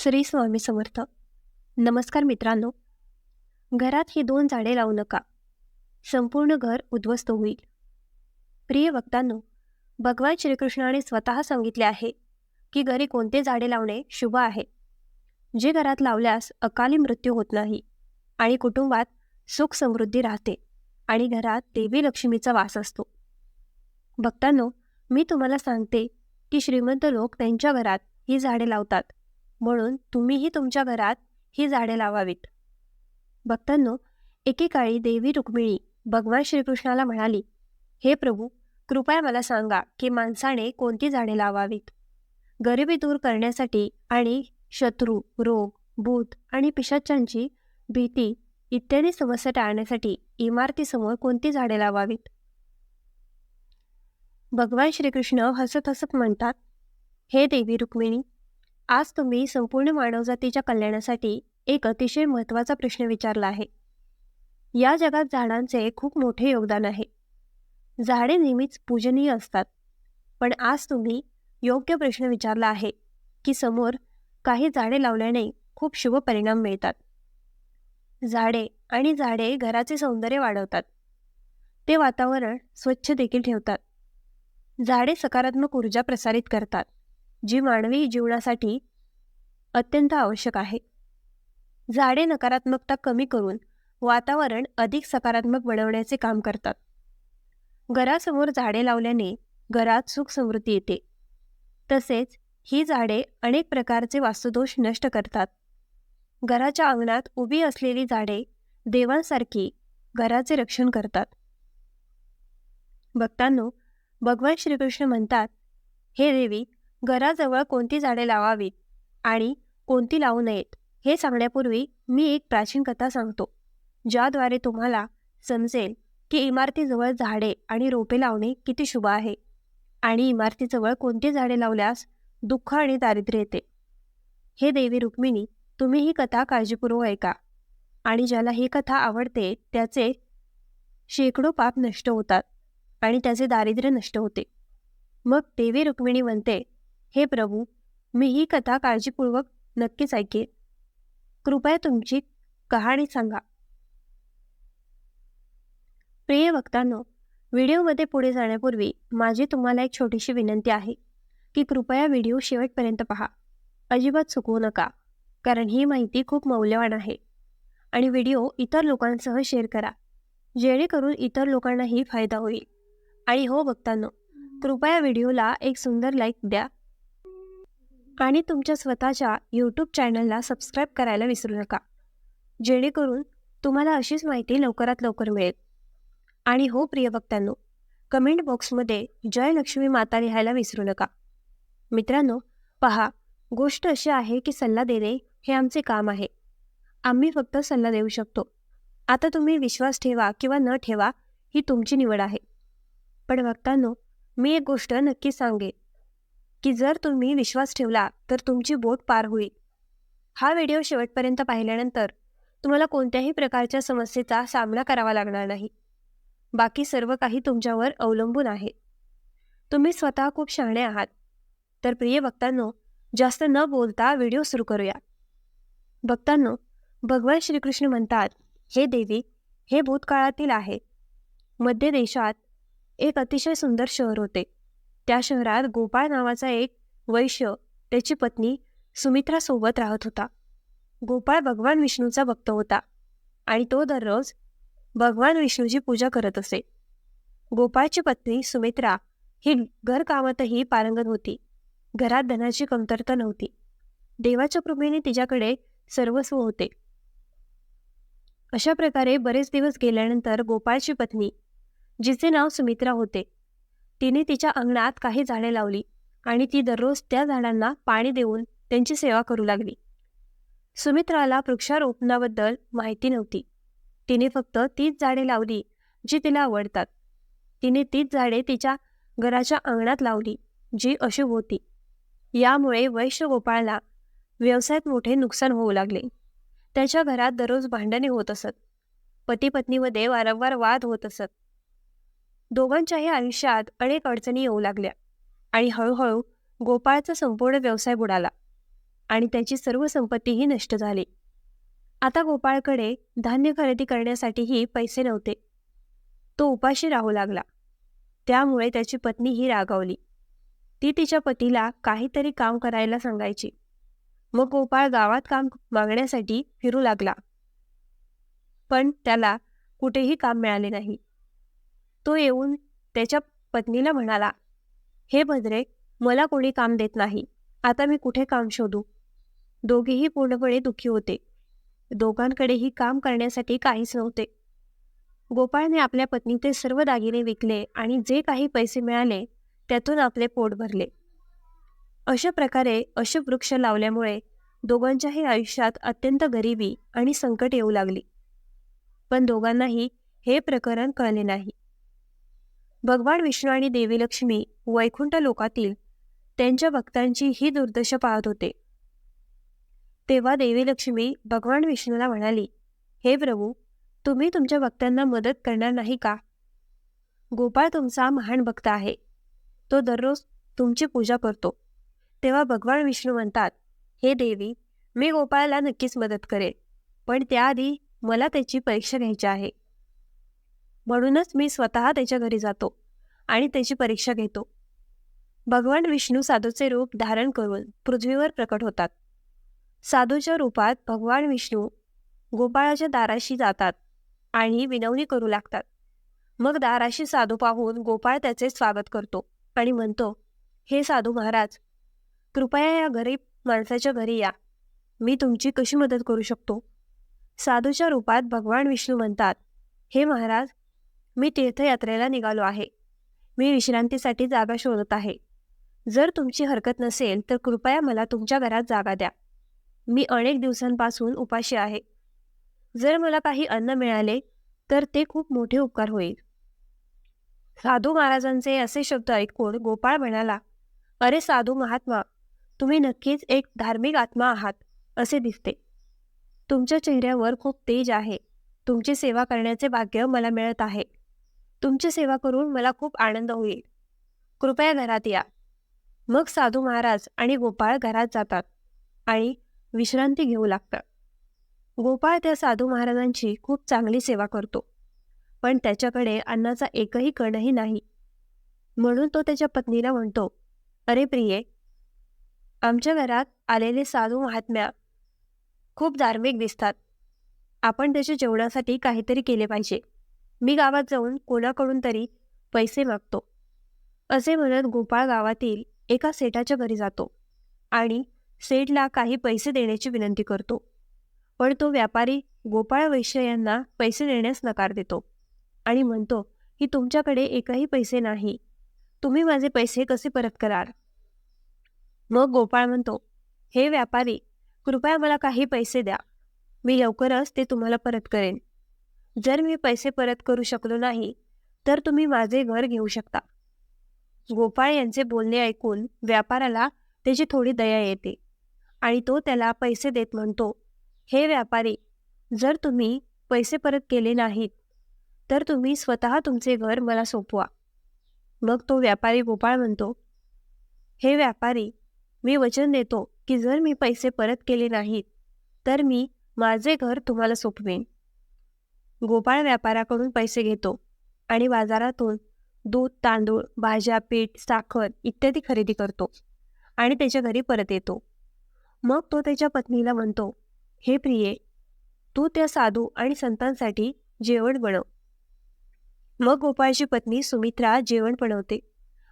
श्री स्वामी समर्थ. नमस्कार मित्रांनो. घरात ही दोन झाडे लावू नका. संपूर्ण घर उद्ध्वस्त होईल. प्रिय वक्तांनो भगवान श्रीकृष्णाने स्वतः सांगितले आहे की घरी कोणते झाडे लावणे शुभ आहे. जे घरात लावल्यास अकाली मृत्यू होत नाही आणि कुटुंबात सुख समृद्धी राहते आणि घरात देवी लक्ष्मीचा वास असतो. भक्तांनो मी तुम्हाला सांगते की श्रीमंत लोक त्यांच्या घरात ही झाडे लावतात. म्हणून तुम्हीही तुमच्या घरात ही झाडे लावावीत. भक्तांनो एकेकाळी देवी रुक्मिणी भगवान श्रीकृष्णाला म्हणाली हे प्रभू कृपया मला सांगा की माणसाने कोणती झाडे लावावीत? गरिबी दूर करण्यासाठी आणि शत्रू रोग भूत आणि पिशाच्यांची भीती इत्यादी समस्या टाळण्यासाठी इमारतीसमोर कोणती झाडे लावावीत? भगवान श्रीकृष्ण हसत हसत म्हणतात हे देवी रुक्मिणी आज तुम्ही संपूर्ण मानवजातीच्या कल्याणासाठी एक अतिशय महत्त्वाचा प्रश्न विचारला आहे. या जगात झाडांचे खूप मोठे योगदान आहे. झाडे नेहमीच पूजनीय असतात. पण आज तुम्ही योग्य प्रश्न विचारला आहे की समोर काही झाडे लावल्याने खूप शुभ परिणाम मिळतात. झाडे आणि झाडे घराचे सौंदर्य वाढवतात. ते वातावरण स्वच्छ देखील ठेवतात. झाडे सकारात्मक ऊर्जा प्रसारित करतात. जी मानवी जीवनासाठी अत्यंत आवश्यक आहे. झाडे नकारात्मकता कमी करून वातावरण अधिक सकारात्मक बनवण्याचे काम करतात. घरासमोर झाडे लावल्याने घरात सुख समृद्धी येते. तसेच ही झाडे अनेक प्रकारचे वास्तुदोष नष्ट करतात. घराच्या अंगणात उभी असलेली झाडे देवांसारखी घराचे रक्षण करतात. भक्तांनो भगवान श्रीकृष्ण म्हणतात हे देवी घराजवळ कोणती झाडे लावावीत आणि कोणती लावू नयेत हे सांगण्यापूर्वी मी एक प्राचीन कथा सांगतो ज्याद्वारे तुम्हाला समजेल की इमारतीजवळ झाडे आणि रोपे लावणे किती शुभ आहे आणि इमारतीजवळ कोणती झाडे लावल्यास दुःख आणि दारिद्र्य येते. हे देवी रुक्मिणी तुम्ही ही कथा काळजीपूर्वक ऐका आणि ज्याला ही कथा आवडते त्याचे शेकडो पाप नष्ट होतात आणि त्याचे दारिद्र्य नष्ट होते. मग देवी रुक्मिणी म्हणते हे प्रभू मी ही कथा काळजीपूर्वक नक्कीच ऐकेन. कृपया तुमची कहाणी सांगा. प्रिय वक्तांनो व्हिडिओमध्ये पुढे जाण्यापूर्वी माझी तुम्हाला एक छोटीशी विनंती आहे की कृपया व्हिडिओ शेवटपर्यंत पहा. अजिबात चुकवू नका कारण ही माहिती खूप मौल्यवान आहे. आणि व्हिडिओ इतर लोकांसह शेअर करा जेणेकरून इतर लोकांनाही फायदा होईल. आणि हो बघताना कृपया व्हिडिओला एक सुंदर लाईक द्या. आणि तुमच्या स्वतःच्या यूट्यूब चॅनलला सबस्क्राईब करायला विसरू नका. जेणेकरून तुम्हाला अशीच माहिती लवकरात लवकर मिळेल. आणि हो प्रिय भक्तांनो कमेंट बॉक्समध्ये जय लक्ष्मी माता लिहायला विसरू नका. मित्रांनो पहा गोष्ट अशी आहे की सल्ला देणे हे आमचे काम आहे. आम्ही फक्त सल्ला देऊ शकतो. आता तुम्ही विश्वास ठेवा किंवा न ठेवा ही तुमची निवड आहे. पण भक्तांनो मी एक गोष्ट नक्की सांगेन. की जर तुम्ही विश्वास ठेवला तर तुमची बोट पार होईल. हा व्हिडिओ शेवटपर्यंत पाहिल्यानंतर तुम्हाला कोणत्याही प्रकारच्या समस्येचा सामना करावा लागणार नाही. बाकी सर्व काही तुमच्यावर अवलंबून आहे. तुम्ही स्वतः खूप शहाणे आहात. तर प्रिय भक्तांनो जास्त न बोलता व्हिडिओ सुरू करूया. भक्तांनो भगवान श्रीकृष्ण म्हणतात हे देवी हे भूतकाळातील आहे. मध्य देशात एक अतिशय सुंदर शहर होते. त्या शहरात गोपाळ नावाचा एक वैश्य त्याची पत्नी सुमित्रासोबत राहत होता. गोपाळ भगवान विष्णूचा भक्त होता आणि तो दररोज भगवान विष्णूची पूजा करत असे. गोपाळची पत्नी सुमित्रा ही घरकामातही पारंगत होती. घरात धनाची कमतरता नव्हती. देवाच्या कृपेने तिच्याकडे सर्वस्व होते. अशा प्रकारे बरेच दिवस गेल्यानंतर गोपाळची पत्नी जिचे नाव सुमित्रा होते तिने तिच्या अंगणात काही झाडे लावली आणि ती दररोज त्या झाडांना पाणी देऊन त्यांची सेवा करू लागली. सुमित्राला वृक्षारोपणाबद्दल माहिती नव्हती. तिने फक्त तीच झाडे लावली जी तिला आवडतात. तिने तीच झाडे तिच्या घराच्या अंगणात लावली जी अशुभ होती. यामुळे वैश्य गोपाळला व्यवसायात मोठे नुकसान होऊ लागले. त्याच्या घरात दररोज भांडणे होत असत. पती पत्नीमध्ये वारंवार वाद होत असत. दोघांच्याही आयुष्यात अनेक अडचणी येऊ लागल्या आणि हळूहळू गोपाळचा संपूर्ण व्यवसाय बुडाला आणि त्याची सर्व संपत्तीही नष्ट झाली. आता गोपाळकडे धान्य खरेदी करण्यासाठीही पैसे नव्हते. तो उपाशी राहू लागला. त्यामुळे त्याची पत्नी ही रागावली. ती तिच्या पतीला काहीतरी काम करायला सांगायची. मग गोपाळ गावात काम मागण्यासाठी फिरू लागला. पण त्याला कुठेही काम मिळाले नाही. तो येऊन त्याच्या पत्नीला म्हणाला हे भद्रे मला कोणी काम देत नाही. आता मी कुठे काम शोधू? दोघेही पूर्णपणे दुःखी होते. दोघांकडेही काम करण्यासाठी काहीच नव्हते. गोपाळने आपल्या पत्नीचे सर्व दागिने विकले आणि जे काही पैसे मिळाले त्यातून आपले पोट भरले. अशा प्रकारे वृक्ष लावल्यामुळे दोघांच्याही आयुष्यात अत्यंत गरिबी आणि संकट येऊ लागली. पण दोघांनाही हे प्रकरण कळले नाही. भगवान विष्णू आणि देवी लक्ष्मी वैकुंठ लोकातील त्यांच्या भक्तांची ही दुर्दशा पाहत होते. तेव्हा देवी लक्ष्मी भगवान विष्णूला म्हणाली हे प्रभू तुम्ही तुमच्या भक्तांना मदत करणार नाही का? गोपाळ तुमचा महान भक्त आहे. तो दररोज तुमची पूजा करतो. तेव्हा भगवान विष्णू म्हणतात हे देवी मी गोपाळला नक्कीच मदत करेन पण त्याआधी मला त्याची परीक्षा घ्यायची आहे. म्हणूनच मी स्वतः त्याच्या घरी जातो आणि त्याची परीक्षा घेतो. भगवान विष्णू साधूचे रूप धारण करून पृथ्वीवर प्रकट होतात. साधूच्या रूपात भगवान विष्णू गोपाळाच्या दाराशी जातात आणि विनवणी करू लागतात. मग दाराशी साधू पाहून गोपाळ त्याचे स्वागत करतो आणि म्हणतो हे साधू महाराज कृपया या गरीब माणसाच्या घरी या. मी तुमची कशी मदत करू शकतो? साधूच्या रूपात भगवान विष्णू म्हणतात हे महाराज मी तीर्थयात्रेला निघालो आहे. मी विश्रांतीसाठी जागा शोधत आहे. जर तुमची हरकत नसेल तर कृपया मला तुमच्या घरात जागा द्या. मी अनेक दिवसांपासून उपाशी आहे. जर मला काही अन्न मिळाले तर ते खूप मोठे उपकार होईल. साधू महाराजांचे असे शब्द ऐकून गोपाळ म्हणाला अरे साधू महात्मा तुम्ही नक्कीच एक धार्मिक आत्मा आहात असे दिसते. तुमच्या चेहऱ्यावर खूप तेज आहे. तुमची सेवा करण्याचे भाग्य मला मिळत आहे. तुमची सेवा करून मला खूप आनंद होईल. कृपया घरात या. मग साधू महाराज आणि गोपाळ घरात जातात आणि विश्रांती घेऊ लागतात. गोपाळ त्या साधू महाराजांची खूप चांगली सेवा करतो. पण त्याच्याकडे अन्नाचा एकही कणही नाही. म्हणून तो त्याच्या पत्नीला म्हणतो अरे प्रिये आमच्या घरात आलेले साधू महात्म्या खूप धार्मिक दिसतात. आपण त्याच्या जेवणासाठी काहीतरी केले पाहिजे. मी गावात जाऊन कोणाकडून तरी पैसे मागतो. असे म्हणत गोपाळ गावातील एका सेठाच्या घरी जातो आणि सेठला काही पैसे देण्याची विनंती करतो. पण तो व्यापारी गोपाळ वैश्य यांना पैसे देण्यास नकार देतो आणि म्हणतो की तुमच्याकडे एकही पैसे नाही. तुम्ही माझे पैसे कसे परत कराल? मग गोपाळ म्हणतो हे व्यापारी कृपया मला काही पैसे द्या. मी लवकरच ते तुम्हाला परत करेन. जर मी पैसे परत करू शकलो नाही तर तुम्ही माझे घर घेऊ शकता. गोपाळ यांचे बोलणे ऐकून व्यापाराला त्याची थोडी दया येते आणि तो त्याला पैसे देत म्हणतो हे व्यापारी जर तुम्ही पैसे परत केले नाहीत तर तुम्ही स्वतः तुमचे घर मला सोपवा. मग तो व्यापारी गोपाळ म्हणतो हे व्यापारी मी वचन देतो की जर मी पैसे परत केले नाहीत तर मी माझे घर तुम्हाला सोपवेन. गोपाळ व्यापाराकडून पैसे घेतो आणि बाजारातून दूध तांदूळ भाज्या पीठ साखर इत्यादी खरेदी करतो आणि त्याच्या घरी परत येतो. मग तो त्याच्या पत्नीला म्हणतो हे प्रिये तू त्या साधू आणि संतांसाठी जेवण बनव. मग गोपाळची पत्नी सुमित्रा जेवण बनवते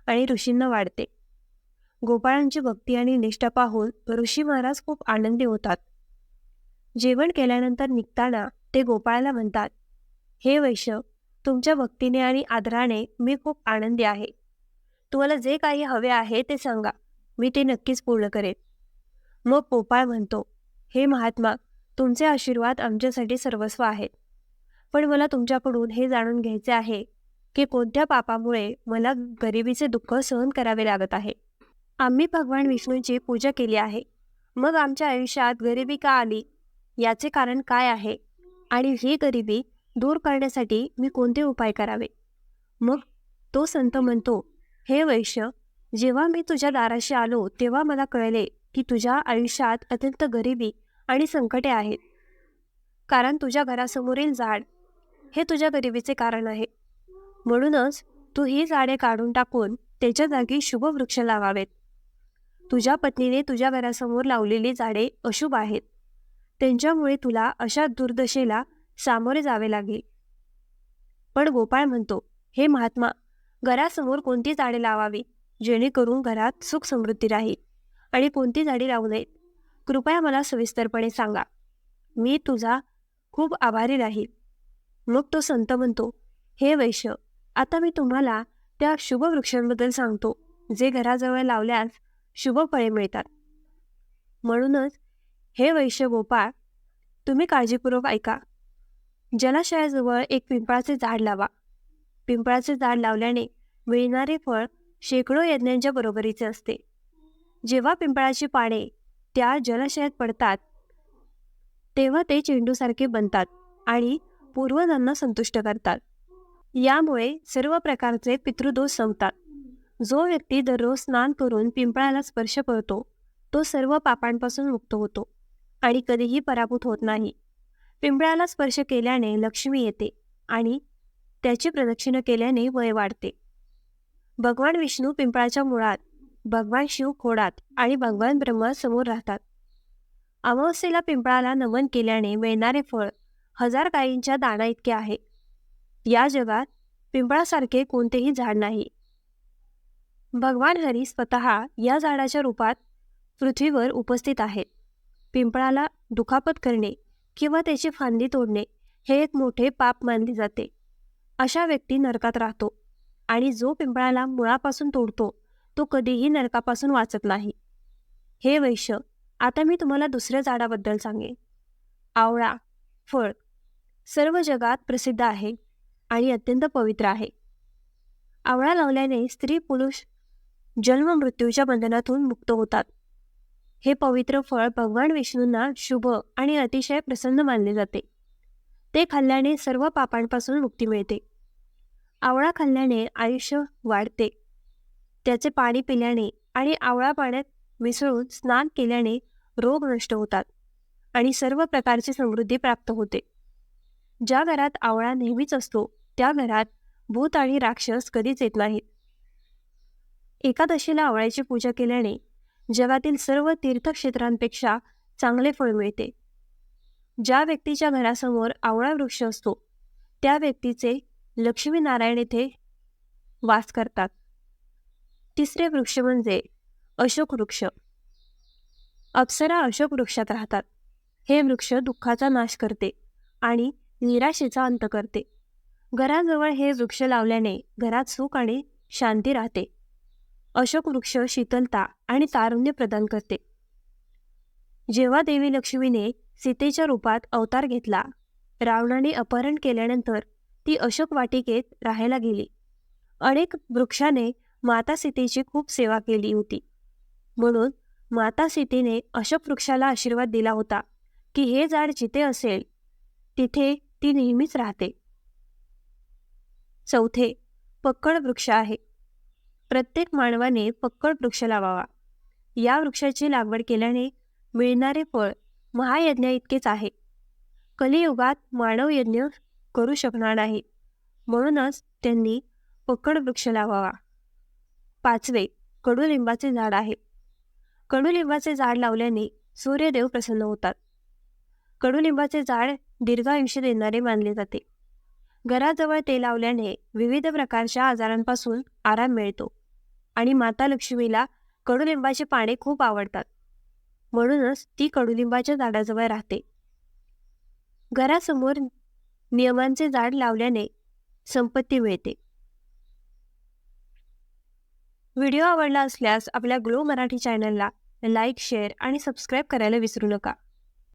आणि ऋषींना वाढते. गोपाळांची भक्ती आणि निष्ठा पाहून ऋषी महाराज खूप आनंदी होतात. जेवण केल्यानंतर निघताना ते गोपाळाला म्हणतात हे वैश्य तुमच्या भक्तीने आणि आदराने मी खूप आनंदी आहे. तुम्हाला जे काही हवे आहे ते सांगा. मी ते नक्कीच पूर्ण करेन. मग गोपाळ म्हणतो हे महात्मा तुमचे आशीर्वाद आमच्यासाठी सर्वस्व आहेत. पण मला तुमच्याकडून हे जाणून घ्यायचे आहे की कोणत्या पापामुळे मला गरिबीचे दुःख सहन करावे लागत आहे. आम्ही भगवान विष्णूंची पूजा केली आहे. मग आमच्या आयुष्यात गरिबी का आली? याचे कारण काय आहे? आणि ही गरिबी दूर करण्यासाठी मी कोणते उपाय करावे? मग तो संत म्हणतो हे वैश्य जेव्हा मी तुझ्या दाराशी आलो तेव्हा मला कळले की तुझ्या आयुष्यात अत्यंत गरिबी आणि संकटे आहेत. कारण तुझ्या घरासमोरील झाड हे तुझ्या गरिबीचे कारण आहे. म्हणूनच तू ही झाडे काढून टाकून त्याच्या जागी शुभवृक्ष लावावेत. तुझ्या पत्नीने तुझ्या घरासमोर लावलेली झाडे अशुभ आहेत. त्यांच्यामुळे तुला अशा दुर्दशेला सामोरे जावे लागेल. पण गोपाळ म्हणतो हे महात्मा घरासमोर कोणती झाडे लावावी जेणेकरून घरात सुख समृद्धी राहील आणि कोणती झाडे लावू नयेत? कृपया मला सविस्तरपणे सांगा. मी तुझा खूप आभारी राहील. मग तो संत म्हणतो हे वैश्य आता मी तुम्हाला त्या शुभ वृक्षांबद्दल सांगतो जे घराजवळ लावल्यास शुभ फळे मिळतात. म्हणूनच हे वैश्य गोपाळ तुम्ही काळजीपूर्वक ऐका. जलाशयाजवळ एक पिंपळाचे झाड लावा. पिंपळाचे झाड लावल्याने मिळणारे फळ शेकडो यज्ञांच्या बरोबरीचे असते. जेव्हा पिंपळाची पाने त्या जलाशयात पडतात तेव्हा ते चेंडूसारखे बनतात आणि पूर्वजांना संतुष्ट करतात. यामुळे सर्व प्रकारचे पितृदोष संपतात. जो व्यक्ती दररोज स्नान करून पिंपळाला स्पर्श करतो तो सर्व पापांपासून मुक्त होतो. आणि कधीही पराभूत होत नाही. पिंपळाला स्पर्श केल्याने लक्ष्मी येते आणि त्याची प्रदक्षिणा केल्याने वय वाढते. भगवान विष्णू पिंपळाच्या मुळात भगवान शिव खोडात आणि भगवान ब्रह्मा समोर राहतात. अमावस्येला पिंपळाला नमन केल्याने मिळणारे फळ हजार गायींच्या दाणा इतके आहे. या जगात पिंपळासारखे कोणतेही झाड नाही. भगवान हरी स्वतः या झाडाच्या रूपात पृथ्वीवर उपस्थित आहेत पिंपळाला दुखापत करणे किंवा त्याची फांदी तोडणे हे एक मोठे पाप मानले जाते. अशा व्यक्ती नरकात राहतो आणि जो पिंपळाला मुळापासून तोडतो तो कधीही नरकापासून वाचत नाही. हे वैश्य आता मी तुम्हाला दुसऱ्या झाडाबद्दल सांगेन. आवळा फळ सर्व जगात प्रसिद्ध आहे आणि अत्यंत पवित्र आहे. आवळा लावल्याने स्त्री पुरुष जन्म मृत्यूच्या बंधनातून मुक्त होतात. हे पवित्र फळ भगवान विष्णूंना शुभ आणि अतिशय प्रसन्न मानले जाते. ते खाल्ल्याने सर्व पापांपासून मुक्ती मिळते. आवळा खाल्ल्याने आयुष्य वाढते. त्याचे पाणी पिल्याने आणि आवळा पाण्यात मिसळून स्नान केल्याने रोग नष्ट होतात आणि सर्व प्रकारची समृद्धी प्राप्त होते. ज्या घरात आवळा नेहमीच असतो त्या घरात भूत आणि राक्षस कधीच येत नाहीत. एकादशीला आवळ्याची पूजा केल्याने जगातील सर्व तीर्थक्षेत्रांपेक्षा चांगले फळ मिळते. ज्या व्यक्तीच्या घरासमोर आवळा वृक्ष असतो त्या व्यक्तीचे लक्ष्मीनारायण येथे वास करतात. तिसरे वृक्ष म्हणजे अशोक वृक्ष. अप्सरा अशोक वृक्षात राहतात. हे वृक्ष दुःखाचा नाश करते आणि निराशेचा अंत करते. घराजवळ हे वृक्ष लावल्याने घरात सुख आणि शांती राहते. अशोक वृक्ष शीतलता आणि तारुण्य प्रदान करते. जेव्हा देवी लक्ष्मीने सीतेच्या रूपात अवतार घेतला रावणाने अपहरण केल्यानंतर ती अशोक वाटिकेत राहायला गेली. अनेक वृक्षाने माता सीतेची खूप सेवा केली होती. म्हणून माता सीतेने अशोक वृक्षाला आशीर्वाद दिला होता की हे झाड जिथे असेल तिथे ती नेहमीच राहते. चौथे पक्कड वृक्ष आहे. प्रत्येक मानवाने पक्कड वृक्ष लावावा. या वृक्षाची लागवड केल्याने मिळणारे फळ महायज्ञा इतकेच आहे. कलियुगात मानव यज्ञ करू शकणार नाही. म्हणूनच त्यांनी पक्कड वृक्ष लावावा. पाचवे कडुलिंबाचे झाड आहे. कडुलिंबाचे झाड लावल्याने सूर्यदेव प्रसन्न होतात. कडुलिंबाचे झाड दीर्घायुष्य देणारे मानले जाते. घराजवळ ते लावल्याने विविध प्रकारच्या आजारांपासून आराम मिळतो. आणि माता लक्ष्मीला कडुलिंबाचे पाने खूप आवडतात. म्हणूनच ती कडुलिंबाच्या झाडाजवळ राहते. घरासमोर नियमांचे झाड लावल्याने संपत्ती मिळते. व्हिडिओ आवडला असल्यास आपल्या ग्लो मराठी चॅनलला लाईक शेअर आणि सबस्क्राईब करायला विसरू नका.